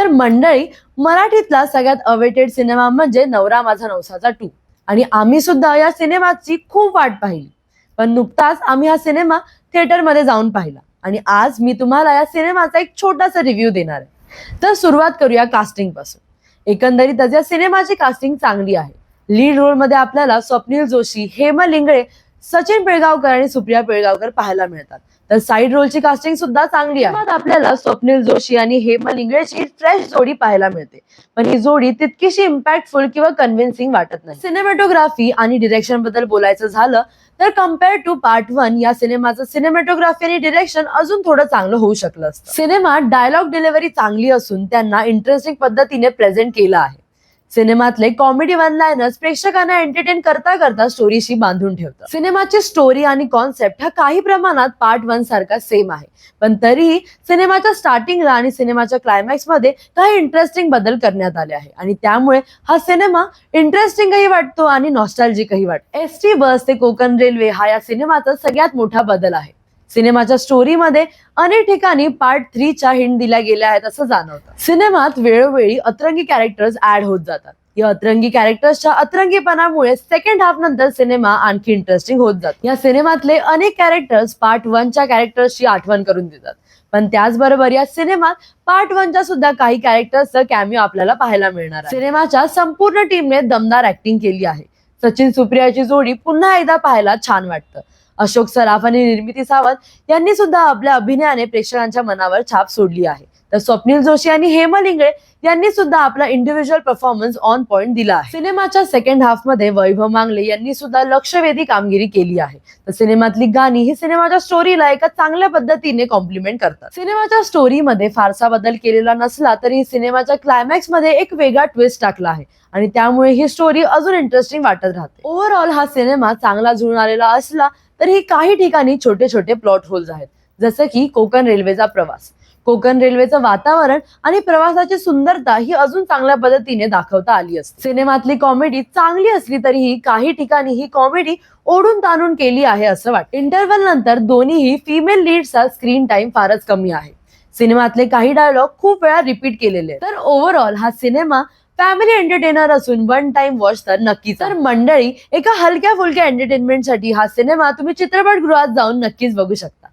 तर मंडळी मराठीतला सगळ्यात अवेटेड सिनेमा म्हणजे नवरा माझा नवसाचा टू आणि आम्ही सुद्धा या सिनेमाची खूप वाट पाहिली. पण नुकताच आम्ही हा सिनेमा थिएटरमध्ये जाऊन पाहिला. आणि आज मी तुम्हाला या सिनेमाचा एक छोटासा रिव्ह्यू देणार आहे. तर सुरुवात करूया कास्टिंगपासून. एकंदरीतच या सिनेमाची कास्टिंग चांगली आहे. लीड रोलमध्ये आपल्याला स्वप्नील जोशी हेमा लिंगळे सचिन पिळगावकर आणि सुप्रिया पिळगावकर पाहायला मिळतात. तर साईड रोलची कास्टिंग सुद्धा चांगली आहे. आपल्याला स्वप्नील जोशी आणि हेमा लिंगळेची फ्रेश जोडी पाहायला मिळते. पण ही जोडी तितकीशी इम्पॅक्टफुल किंवा कन्व्हिन्सिंग वाटत नाही. सिनेमॅटोग्राफी आणि डिरेक्शनबद्दल बोलायचं झालं तर कंपेअर टू पार्ट वन या सिनेमाचं सिनेमॅटोग्राफी आणि डिरेक्शन अजून थोडं चांगलं होऊ शकलं सिनेमात डायलॉग डिलिव्हरी चांगली असून त्यांना इंटरेस्टिंग पद्धतीने प्रेझेंट केलं आहे. सिनेमातले कॉमेडी वन लायनर्स प्रेक्षकांना एंटरटेन करता करता स्टोरीशी बांधून ठेवतं. सिनेमाची स्टोरी आणि कॉन्सेप्ट हा काही प्रमाणात पार्ट वन सारखा सेम आहे. पण तरीही सिनेमाच्या स्टार्टिंगला आणि सिनेमाच्या क्लायमॅक्समध्ये काही इंटरेस्टिंग बदल करण्यात आले आहे. आणि त्यामुळे हा सिनेमा इंटरेस्टिंगही वाटतो आणि नॉस्टॅल्जिकही वाटतो. एस टी बस ते कोकण रेल्वे हा या सिनेमाचा सगळ्यात मोठा बदल आहे. सिनेमाच्या स्टोरीमध्ये अनेक ठिकाणी पार्ट थ्रीच्या हिंट दिल्या गेल्या आहेत असं जाणवतं. सिनेमात वेळोवेळी अतरंगी कॅरेक्टर्स ऍड होत जातात. या अतरंगी कॅरेक्टर्सच्या अतरंगीपणामुळे सेकंड हाफ नंतर सिनेमा आणखी इंटरेस्टिंग होत जात. या सिनेमातले अनेक कॅरेक्टर्स पार्ट वनच्या कॅरेक्टर्सची आठवण करून देतात. पण त्याचबरोबर या सिनेमात पार्ट वनच्या सुद्धा काही कॅरेक्टर्सचं कॅमिओ आपल्याला पाहायला मिळणार सिनेमाच्या संपूर्ण टीमने दमदार ऍक्टिंग केली आहे. सचिन सुप्रियाची जोडी पुन्हा एकदा पाहायला छान वाटतं. अशोक सराफ आणि निर्मिती सावंत यांनी सुद्धा आपल्या अभिनयाने प्रेक्षकांच्या मनावर छाप सोडली आहे. तर स्वप्नील जोशी आणि हेमा लिंगळे यांनी सुद्धा आपला इंडिव्हिज्युअल परफॉर्मन्स ऑन पॉइंट दिला आहे. सिनेमाच्या सेकंड हाफमध्ये वैभव मांगले यांनी सुद्धा लक्षवेधी कामगिरी केली आहे. तर सिनेमातली गाणी ही सिनेमाच्या स्टोरीला एका चांगल्या पद्धतीने कॉम्प्लिमेंट करतात. सिनेमाच्या स्टोरीमध्ये फारसा बदल केलेला नसला तरी सिनेमाच्या क्लायमॅक्समध्ये एक वेगळा ट्विस्ट टाकला आहे. आणि त्यामुळे ही स्टोरी अजून इंटरेस्टिंग वाटत राहते. ओव्हरऑल हा सिनेमा चांगला जुळून आलेला असला तरीही काही ठिकाणी छोटे छोटे प्लॉट होल्स आहेत. जसं की कोकण रेल्वेचा प्रवास. कोकण रेल्वेचं वातावरण आणि प्रवासाची सुंदरता ही अजून चांगल्या पद्धतीने दाखवता आली असते. सिनेमातली कॉमेडी चांगली असली तरीही काही ठिकाणी ही कॉमेडी ओढून ताणून केली आहे असं वाटतं. इंटरव्हल नंतर दोन्हीही फिमेल लीडचा स्क्रीन टाइम फारच कमी आहे. सिनेमातले काही डायलॉग खूप वेळा रिपीट केलेले तर ओव्हरऑल हा सिनेमा फॅमिली एंटरटेनर असून वन टाइम वॉच तर नक्कीच तर मंडळी एका हलक्या फुलक्या एंटरटेनमेंटसाठी हा सिनेमा तुम्ही चित्रपटगृहात जाऊन नक्कीच बघू शकता.